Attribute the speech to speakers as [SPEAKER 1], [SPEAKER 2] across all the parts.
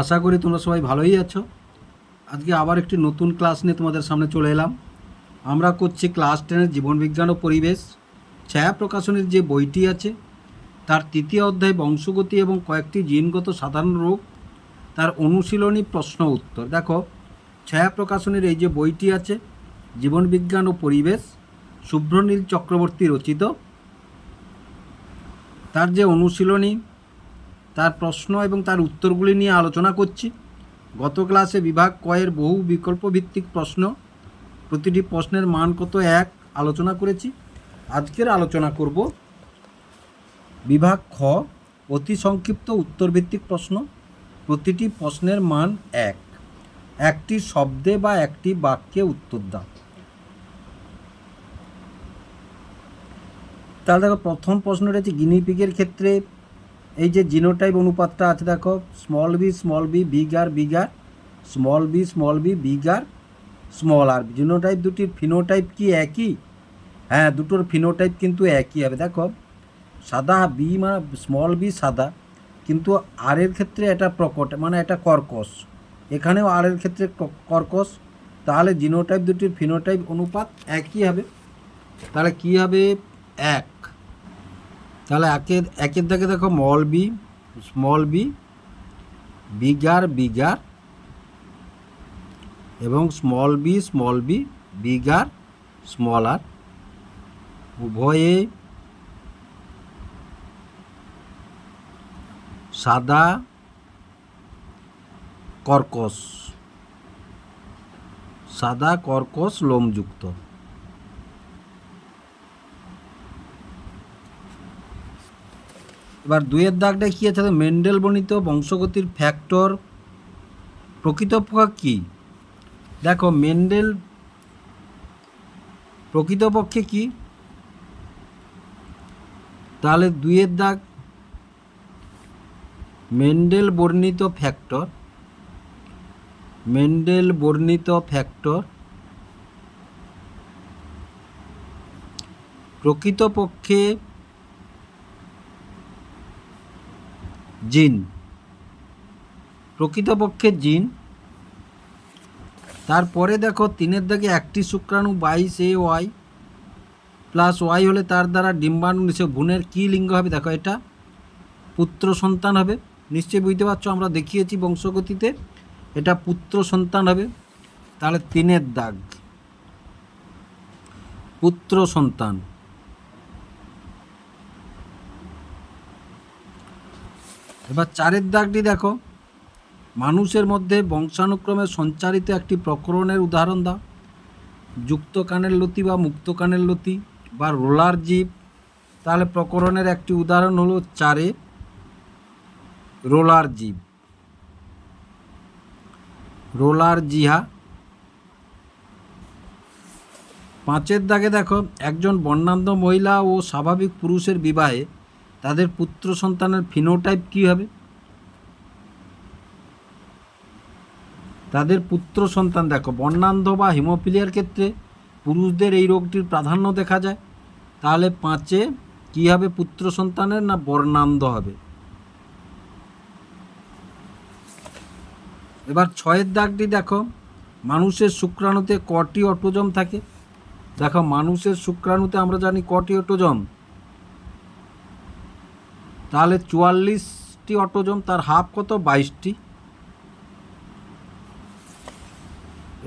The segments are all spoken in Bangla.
[SPEAKER 1] আশা করি তোমরা সবাই ভালোই আছো আজকে আবার একটি নতুন ক্লাস নিয়ে তোমাদের সামনে চলে এলাম আমরা করছি ক্লাস টেনের জীবনবিজ্ঞান ও পরিবেশ ছায়া প্রকাশনের যে বইটি আছে তার তৃতীয় অধ্যায় বংশগতি এবং কয়েকটি জিনগত সাধারণ রোগ তার অনুশীলনী প্রশ্ন উত্তর দেখো ছায়া প্রকাশনের এই যে বইটি আছে জীবনবিজ্ঞান ও পরিবেশ শুভ্রনীল চক্রবর্তী রচিত তার যে অনুশীলনী তার প্রশ্ন এবং তার উত্তরগুলি নিয়ে আলোচনা করছি গত ক্লাসে বিভাগ কয়ের বহু বিকল্প ভিত্তিক প্রশ্ন প্রতিটি প্রশ্নের মান কত এক আলোচনা করেছি আজকের আলোচনা করব বিভাগ খ অতি সংক্ষিপ্ত উত্তরভিত্তিক প্রশ্ন প্রতিটি প্রশ্নের মান এক একটি শব্দে বা একটি বাক্যে উত্তর দাও তাহলে দেখো প্রথম প্রশ্নটা হচ্ছে গিনিপিকের ক্ষেত্রে এই যে জিনোটাইপ অনুপাতটা আছে দেখো small B small B big R big R small B small B big R small R genotype দুটির ফিনোটাইপ কি একই হ্যাঁ দুটোর ফিনোটাইপ কিন্তু একই হবে দেখো সাদা বি মানে স্মল বি সাদা কিন্তু আর এর ক্ষেত্রে এটা প্রকট মানে এটা কর্কশ এখানেও আর এর ক্ষেত্রে কর্কশ তাহলে জিনোটাইপ দুটির ফিনোটাইপ অনুপাত একই হবে তাহলে কী হবে এক তাহলে একের একের থেকে দেখো small B small B big R big R এবং small B small B big R small R উভয়ে সাদা কর্কশ সাদা কর্কশ লোমযুক্ত এবার দুয়ের দাগটা কী আছে মেন্ডেল বর্ণিত বংশগতির ফ্যাক্টর প্রকৃতপক্ষ কী দেখো মেন্ডেল প্রকৃতপক্ষে কি তাহলে দুইয়ের দাগ মেন্ডেল বর্ণিত ফ্যাক্টর মেন্ডেল বর্ণিত ফ্যাক্টর প্রকৃতপক্ষে জিন প্রকৃতপক্ষে জিন তারপরে দেখো তিনের দাগে একটি শুক্রাণু বাইশ এ ওয়াই প্লাস ওয়াই হলে তার দ্বারা ডিম্বাণু নিশ্চয় ভ্রূণের কী লিঙ্গ হবে দেখো এটা পুত্র সন্তান হবে নিশ্চয়ই বুঝতে পারছো আমরা দেখিয়েছি বংশগতিতে এটা পুত্র সন্তান হবে তাহলে তিনের দাগ পুত্র সন্তান এবার চারের দাগটি দেখো মানুষের মধ্যে বংশানুক্রমে সঞ্চারিত একটি প্রকরণের উদাহরণ দাও যুক্ত কানের লতি বা মুক্ত কানের লতি বা রোলার জীব তাহলে প্রকরণের একটি উদাহরণ হলো চারে রোলার জীব রোলার জিহা পাঁচের দাগে দেখো একজন বর্ণাঢ্য মহিলা ও স্বাভাবিক পুরুষের বিবাহে তাদের পুত্র সন্তানের ফিনোটাইপ কী হবে তাদের পুত্র সন্তান দেখো বর্ণান্ধ বা হিমোফিলিয়ার ক্ষেত্রে পুরুষদের এই রোগটির প্রাধান্য দেখা যায় তাহলে পাঁচে কি হবে পুত্র সন্তানের না বর্ণান্ধ হবে এবার ছয়ের দাগটি দেখো মানুষের শুক্রাণুতে কটি অটোজম থাকে দেখো মানুষের শুক্রাণুতে আমরা জানি কটি অটোজম তাহলে চুয়াল্লিশটি অটোজম তার হাফ কত বাইশটি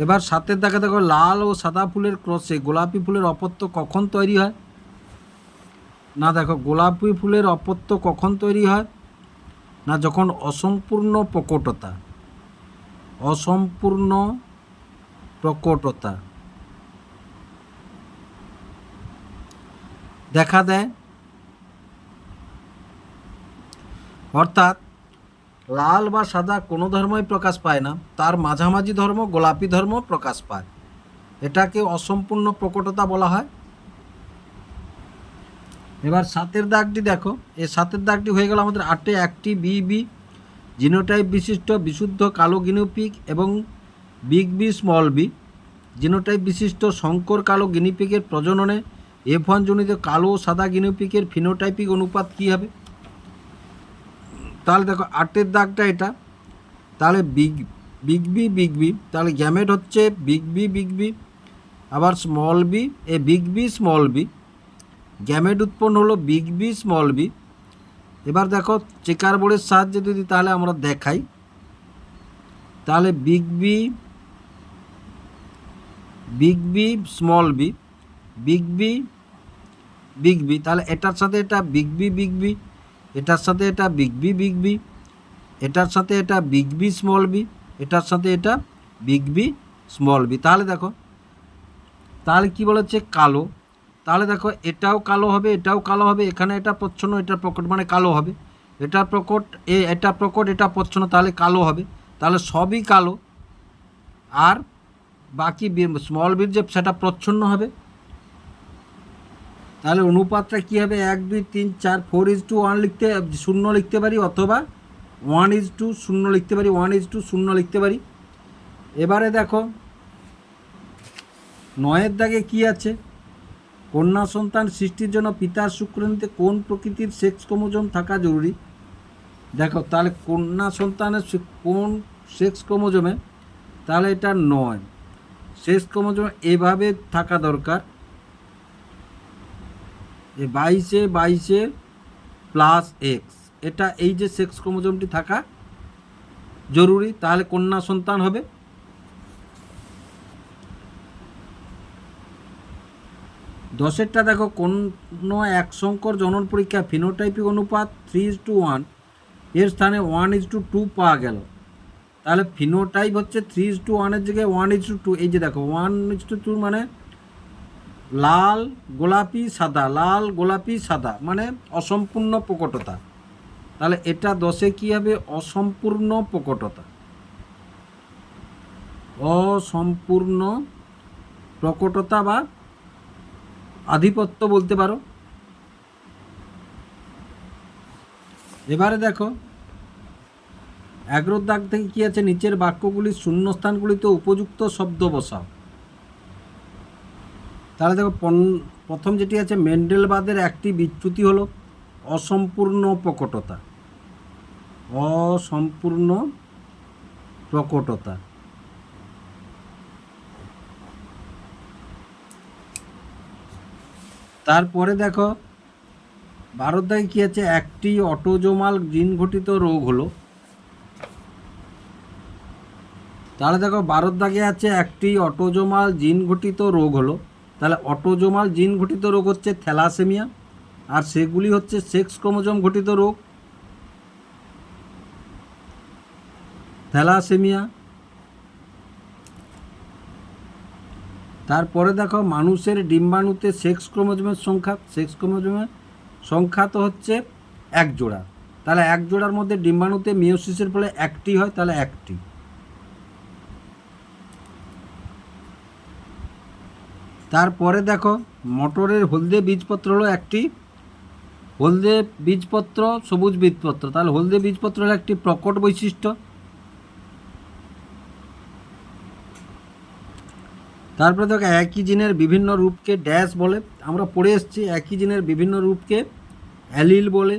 [SPEAKER 1] এবার সাথে দেখা দেখো লাল ও সাদা ফুলের ক্রসে গোলাপি ফুলের অপত্য কখন তৈরি হয় না দেখো গোলাপি ফুলের অপত্য কখন তৈরি হয় না যখন অসম্পূর্ণ প্রকটতা অসম্পূর্ণ প্রকটতা দেখা দেয় অর্থাৎ লাল বা সাদা কোনো ধর্মই প্রকাশ পায় না তার মাঝামাঝি ধর্ম গোলাপি ধর্ম প্রকাশ পায় এটাকে অসম্পূর্ণ প্রকটতা বলা হয় এবার সাতের দাগটি দেখো এই সাতের দাগটি হয়ে গেল আমাদের আটে একটি বি বি জিনোটাইপ বিশিষ্ট বিশুদ্ধ কালো গিনিপিক এবং big B small B genotype বিশিষ্ট শঙ্কর কালো গিনিপিকের প্রজননে এফ ওয়ান জনিত কালো ও সাদা গিনিপিকের ফিনোটাইপিক অনুপাত কী হবে তাহলে দেখো আটের দাগটা এটা তাহলে big big B big B তাহলে গ্যামেট হচ্ছে বিগ বি বিগ বি আবার স্মল বি এ big B small B gamete উৎপন্ন হলো বিগ বি স্মল বি এবার দেখো চেকার বোর্ডের সাহায্যে যদি তাহলে আমরা দেখাই তাহলে big B big B small B big B big B তাহলে এটার সাথে এটা বিগ বি বিগ বি এটার সাথে এটা বিগ বি বিগ বি এটার সাথে এটা বিগ বি স্মল বি এটার সাথে এটা বিগ বি স্মল বি তাহলে দেখো তাহলে কি বলেছে কালো তাহলে দেখো এটাও কালো হবে এটাও কালো হবে এখানে এটা প্রচ্ছন্ন এটা প্রকট মানে কালো হবে এটা প্রকট এ এটা প্রকট এটা প্রচ্ছন্ন তাহলে কালো হবে তাহলে সবই কালো আর বাকি স্মল বির যে সেটা প্রচ্ছন্ন হবে তাহলে অনুপাতটা কী হবে এক দুই তিন চার ফোর ইজ টু ওয়ান লিখতে শূন্য লিখতে পারি অথবা ওয়ান ইজ টু শূন্য লিখতে পারি ওয়ান ইজ টু শূন্য লিখতে পারি এবারে দেখো নয়ের দাগে কি আছে কন্যা সন্তান সৃষ্টির জন্য পিতার শুক্রাণুতে কোন প্রকৃতির সেক্স ক্রোমোজোম থাকা জরুরি দেখো তাহলে কন্যা সন্তানের কোন সেক্স ক্রোমোজোমে তাহলে এটা নয় সেক্স ক্রোমোজোম এভাবে থাকা দরকার যে বাইশে বাইশে প্লাস এক্স এটা এই যে সেক্স ক্রমোজমটি থাকা জরুরি তাহলে কন্যা সন্তান হবে দশেরটা দেখো কোন এক সংকর জনন পরীক্ষা ফিনোটাইপিক অনুপাত থ্রি ইজ টু ওয়ান এর স্থানে ওয়ান ইজ টু টু পাওয়া গেল তাহলে ফিনোটাইপ হচ্ছে থ্রি ইজ টু ওয়ানের জায়গায় ওয়ান ইজ টু টু এই যে দেখো ওয়ান ইজ টু টু মানে লাল গোলাপি সাদা লাল গোলাপি সাদা মানে অসম্পূর্ণ প্রকটতা তাহলে এটা দশে কী হবে অসম্পূর্ণ প্রকটতা অসম্পূর্ণ প্রকটতা বা আধিপত্য বলতে পারো এবারে দেখো এগারো দাগ থেকে কী আছে নিচের বাক্যগুলির শূন্যস্থানগুলিতে উপযুক্ত শব্দ বসাও তাহলে দেখো প্রথম যেটি আছে মেন্ডেলবাদের একটি বিচ্যুতি হলো অসম্পূর্ণ প্রকটতা অসম্পূর্ণ প্রকটতা তারপরে দেখো ভারতে কী আছে একটি অটোজোমাল জিন ঘটিত রোগ হলো তাহলে দেখো ভারতদাগে আছে একটি অটোজোমাল জিন ঘটিত রোগ হলো তাহলে অটোজোমাল জিন ঘটিত রোগ হচ্ছে থ্যালাসেমিয়া আর সেগুলি হচ্ছে সেক্স ক্রোমোজম ঘটিত রোগ থ্যালাসেমিয়া তারপরে দেখো মানুষের ডিম্বাণুতে সেক্স ক্রোমোজমের সংখ্যা সেক্স ক্রোমোজোমের সংখ্যা তো হচ্ছে এক জোড়া তাহলে এক জোড়ার মধ্যে ডিম্বাণুতে মিওসিসের ফলে একটি হয় তাহলে একটি তারপরে দেখো মটরের হলদে বীজপত্র হলো একটি হলদে বীজপত্র সবুজ বীজপত্র তাহলে হলদে বীজপত্র হলো একটি প্রকট বৈশিষ্ট্য তারপরে দেখো একই জিনের বিভিন্ন রূপকে ড্যাশ বলে আমরা পড়ে এসেছি একই জিনের বিভিন্ন রূপকে অ্যালিল বলে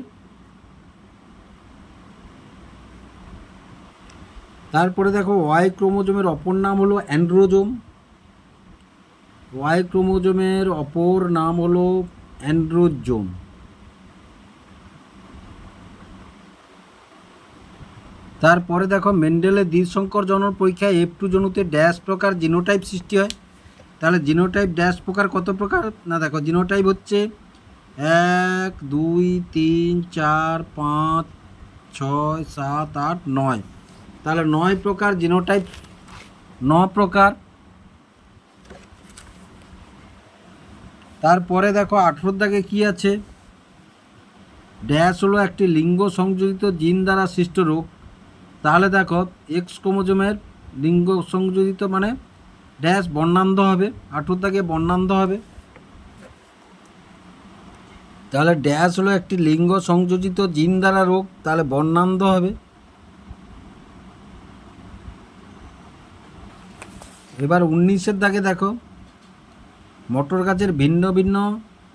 [SPEAKER 1] তারপরে দেখো ওয়াই ক্রোমোজোমের অপর নাম হলো অ্যান্ড্রোজোম ওয়াই ক্রোমোজোমের অপর নাম হলো অ্যান্ড্রোজোম তারপরে দেখো মেন্ডেলের দ্বিশঙ্কর জনন পরীক্ষায় এফ টু জনুতে ড্যাশ প্রকার জিনোটাইপ সৃষ্টি হয় তাহলে জিনোটাইপ ড্যাশ প্রকার কত প্রকার না দেখো জিনোটাইপ হচ্ছে এক দুই তিন চার পাঁচ ছয় সাত আট নয় তাহলে নয় প্রকার জিনোটাইপ ন প্রকার তারপরে দেখো আঠেরোর দাগে কী আছে ড্যাশ হলো একটি লিঙ্গ সংযোজিত জিন দ্বারা সৃষ্ট রোগ তাহলে দেখো এক্স ক্রোমোজোমের লিঙ্গ সংযোজিত মানে ড্যাশ বর্ণান্ধ হবে আঠেরোর দাগে বর্ণান্ধ হবে তাহলে ড্যাশ হলো একটি লিঙ্গ সংযোজিত জিন দ্বারা রোগ তাহলে বর্ণান্ধ হবে এবার উনিশের দাগে দেখো মটর গাছের ভিন্ন ভিন্ন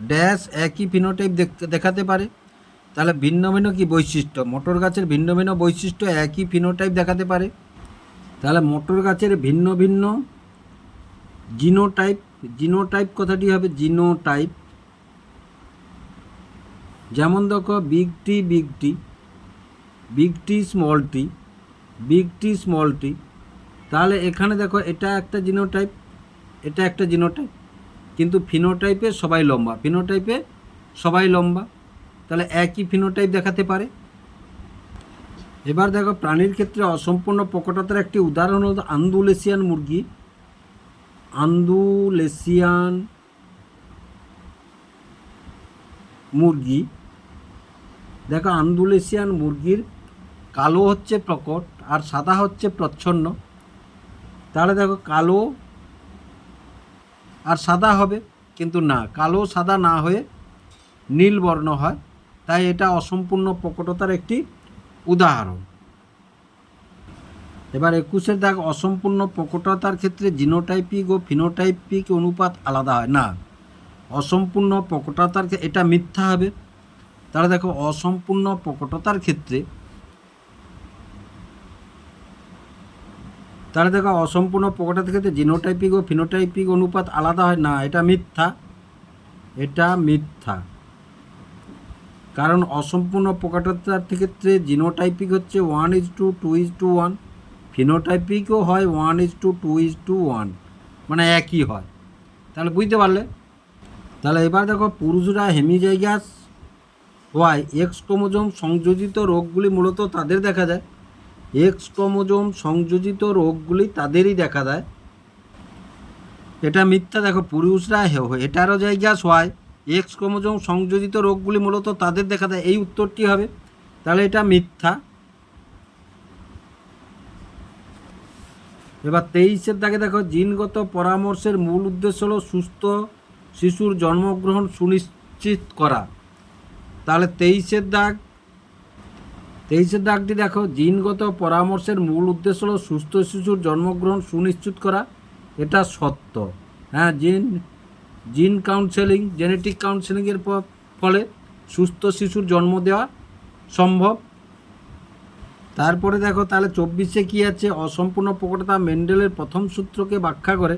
[SPEAKER 1] ড্যাশ একই ফিনোটাইপ দেখাতে পারে তাহলে ভিন্ন ভিন্ন কী বৈশিষ্ট্য মটর গাছের ভিন্ন ভিন্ন বৈশিষ্ট্য একই ফিনোটাইপ দেখাতে পারে তাহলে মটর গাছের ভিন্ন ভিন্ন জিনোটাইপ জিনোটাইপ কথাটি হবে জিনোটাইপ যেমন দেখো big T big T big T small T big T small T তাহলে এখানে দেখো এটা একটা জিনোটাইপ এটা একটা জিনোটাইপ কিন্তু ফিনোটাইপে সবাই লম্বা ফিনোটাইপে সবাই লম্বা তাহলে একই ফিনোটাইপ দেখাতে পারে এবার দেখো প্রাণীর ক্ষেত্রে অসম্পূর্ণ প্রকটতার একটি উদাহরণ হল আন্দুলেশিয়ান মুরগি আন্দুলেশিয়ান মুরগি দেখো আন্দুলেশিয়ান মুরগির কালো হচ্ছে প্রকট আর সাদা হচ্ছে প্রচ্ছন্ন তাহলে দেখো কালো আর সাদা হবে কিন্তু না কালো সাদা না হয়ে নীল বর্ণ হয় তাই এটা অসম্পূর্ণ প্রকটতার একটি উদাহরণ এবার একুশের দাগ অসম্পূর্ণ প্রকটতার ক্ষেত্রে জিনোটাইপিক ও ফিনোটাইপিক অনুপাত আলাদা হয় না অসম্পূর্ণ প্রকটতার এটা মিথ্যা হবে তাহলে দেখো অসম্পূর্ণ প্রকটতার ক্ষেত্রে তাহলে দেখো অসম্পূর্ণ প্রকটাতে ক্ষেত্রে জিনোটাইপিক ও ফিনোটাইপিক অনুপাত আলাদা হয় না এটা মিথ্যা এটা মিথ্যা কারণ অসম্পূর্ণ প্রকটতার ক্ষেত্রে জিনোটাইপিক হচ্ছে one is to two is to one ফিনোটাইপিকও হয় one is to two is to one মানে একই হয় তাহলে বুঝতে পারলে তাহলে এবার দেখো পুরুষরা হেমিজাইগাস হওয়ায় এক্স ক্রোমোজোম সংযোজিত রোগগুলি মূলত তাদের দেখা যায় এক্স ক্রোমোজোম সংযোজিত রোগগুলি তাদেরই দেখা দেয় এটা মিথ্যা দেখো পুরুষরা এটারও জায়গা হয় এক্স ক্রোমোজোম সংযোজিত রোগগুলি মূলত তাদের দেখা দেয় এই উত্তরটি হবে তাহলে এটা মিথ্যা এবার তেইশের দাগে দেখো জিনগত পরামর্শের মূল উদ্দেশ্য হলো সুস্থ শিশুর জন্মগ্রহণ সুনিশ্চিত করা তাহলে তেইশের দাগ তেইশে দাগটি দেখো জিনগত পরামর্শের মূল উদ্দেশ্য হলো সুস্থ শিশুর জন্মগ্রহণ সুনিশ্চিত করা এটা সত্য হ্যাঁ জিন জিন কাউন্সেলিং জেনেটিক কাউন্সেলিংয়ের ফলে সুস্থ শিশুর জন্ম দেওয়া সম্ভব তারপরে দেখো তাহলে চব্বিশে কী আছে অসম্পূর্ণ প্রকটতা মেন্ডেলের প্রথম সূত্রকে ব্যাখ্যা করে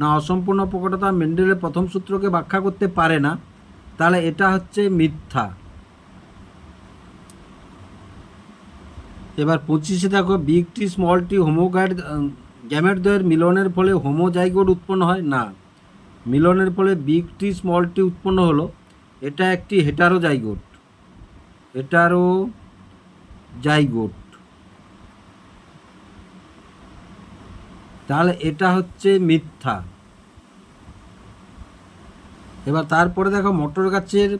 [SPEAKER 1] না অসম্পূর্ণ প্রকটতা মেন্ডেলের প্রথম সূত্রকে ব্যাখ্যা করতে পারে না তাহলে এটা হচ্ছে মিথ্যা এবার পঁচিশে দেখো বিগ টি স্মল টি গ্যামের দ্বয়ের মিলনের ফলে হোমোজাইগোড উৎপন্ন হয় না মিলনের ফলে বিগ টি স্মল টি উৎপন্ন হলো এটা একটি হেটারো জাইগোট হেটারো জাইগোট তাহলে এটা হচ্ছে মিথ্যা এবার তারপরে দেখো মটর গাছের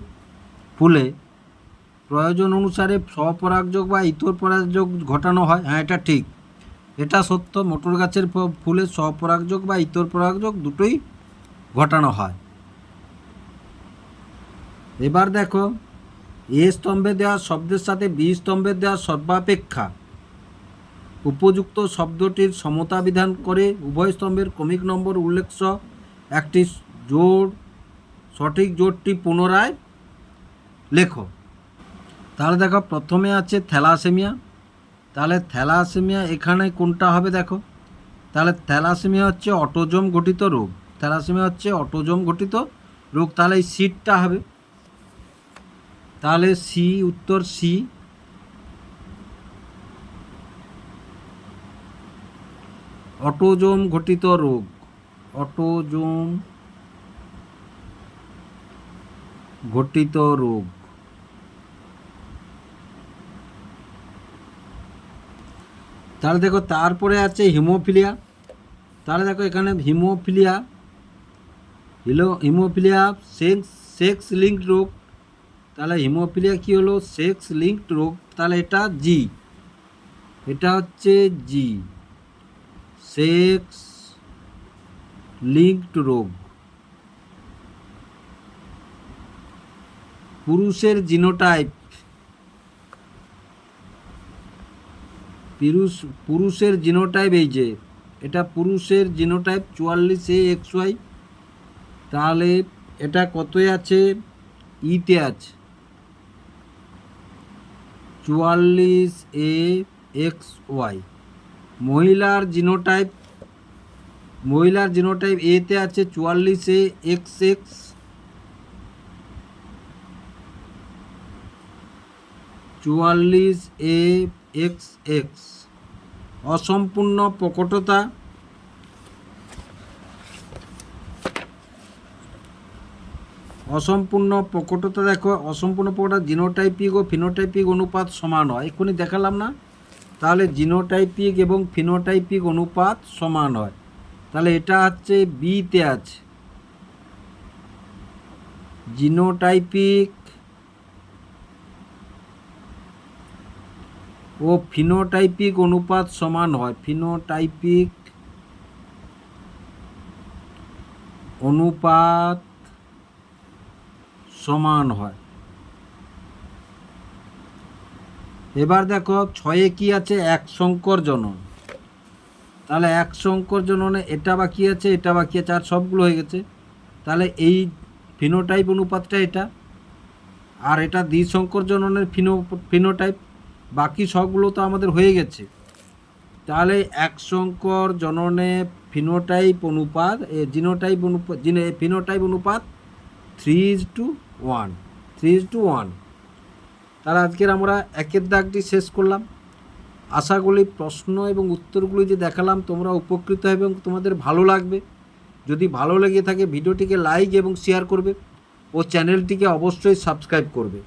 [SPEAKER 1] ফুলে প্রয়োজন অনুসারে স্বপরাগযোগ বা ইতর পরাগযোগ ঘটানো হয় হ্যাঁ এটা ঠিক এটা সত্য মোটর গাছের ফুলে স্বপরাগযোগ বা ইতর পরাগযোগ দুটোই ঘটানো হয় এবার দেখো এ স্তম্ভে দেওয়া শব্দের সাথে বি স্তম্ভে দেওয়া সর্বাপেক্ষা উপযুক্ত শব্দটির সমতা বিধান করে উভয় স্তম্ভের ক্রমিক নম্বর উল্লেখ একটি জোর সঠিক জোরটি পুনরায় লেখো তাহলে দেখো প্রথমে আছে থ্যালাসেমিয়া তাহলে থ্যালাসেমিয়া এখানে কোনটা হবে দেখো তাহলে থ্যালাসেমিয়া হচ্ছে অটোজম ঘটিত রোগ থ্যালাসেমিয়া হচ্ছে অটোজম ঘটিত রোগ তাহলে এই সিটটা হবে তাহলে সি উত্তর সি অটোজোম ঘটিত রোগ অটোজোম ঘটিত রোগ তাহলে দেখো তারপরে আছে হিমোফিলিয়া তাহলে দেখো এখানে হিমোফিলিয়া হিলো হিমোফিলিয়া সেক্স সেক্স লিঙ্কড রোগ তাহলে হিমোফিলিয়া কী হলো সেক্স লিঙ্কড রোগ তাহলে এটা জি এটা হচ্ছে জি সেক্স লিঙ্কড রোগ পুরুষের জিনোটাইপ পুরুষ পুরুষের জিনোটাইপ এই যে এটা পুরুষের জিনোটাইপ চুয়াল্লিশ এ এক্স ওয়াই তাহলে এটা কত আছে ইতে আছে চুয়াল্লিশ এ এক্স ওয়াই মহিলার জিনোটাইপ মহিলার জিনোটাইপ এতে আছে চুয়াল্লিশ এ এক্স এক্স চুয়াল্লিশ এ এক্স এক্স অসম্পূর্ণ প্রকটতা অসম্পূর্ণ প্রকটতা দেখো অসম্পূর্ণ প্রকটতা জিনোটাইপিক ও ফিনোটাইপিক অনুপাত সমান হয় এক্ষুনি দেখালাম না তাহলে জিনোটাইপিক এবং ফিনোটাইপিক অনুপাত সমান হয় তাহলে এটা হচ্ছে বিতে আছে জিনোটাইপিক ও ফিনোটাইপিক অনুপাত সমান হয় ফিনোটাইপিক অনুপাত সমান হয় এবার দেখো ছয়ে কি আছে এক শঙ্কর জনন তাহলে এক শঙ্কর জননে এটা বাকি আছে এটা বাকি আছে আর সবগুলো হয়ে গেছে তাহলে এই ফিনোটাইপ অনুপাতটা এটা আর এটা দ্বিশঙ্কর জননের ফিনো ফিনোটাইপ বাকি সবগুলো তো আমাদের হয়ে গেছে তাহলে এক সংকর জননে ফিনোটাইপ অনুপাত এ জিনোটাইপ অনুপাত জিনে ফিনোটাইপ অনুপাত three is to one three is to one তাহলে আজকের আমরা একের দাগটি শেষ করলাম আশাগুলি প্রশ্ন এবং উত্তরগুলি যে দেখালাম তোমরা উপকৃত হবে এবং তোমাদের ভালো লাগবে যদি ভালো লেগে থাকে ভিডিওটিকে লাইক এবং শেয়ার করবে ও চ্যানেলটিকে অবশ্যই সাবস্ক্রাইব করবে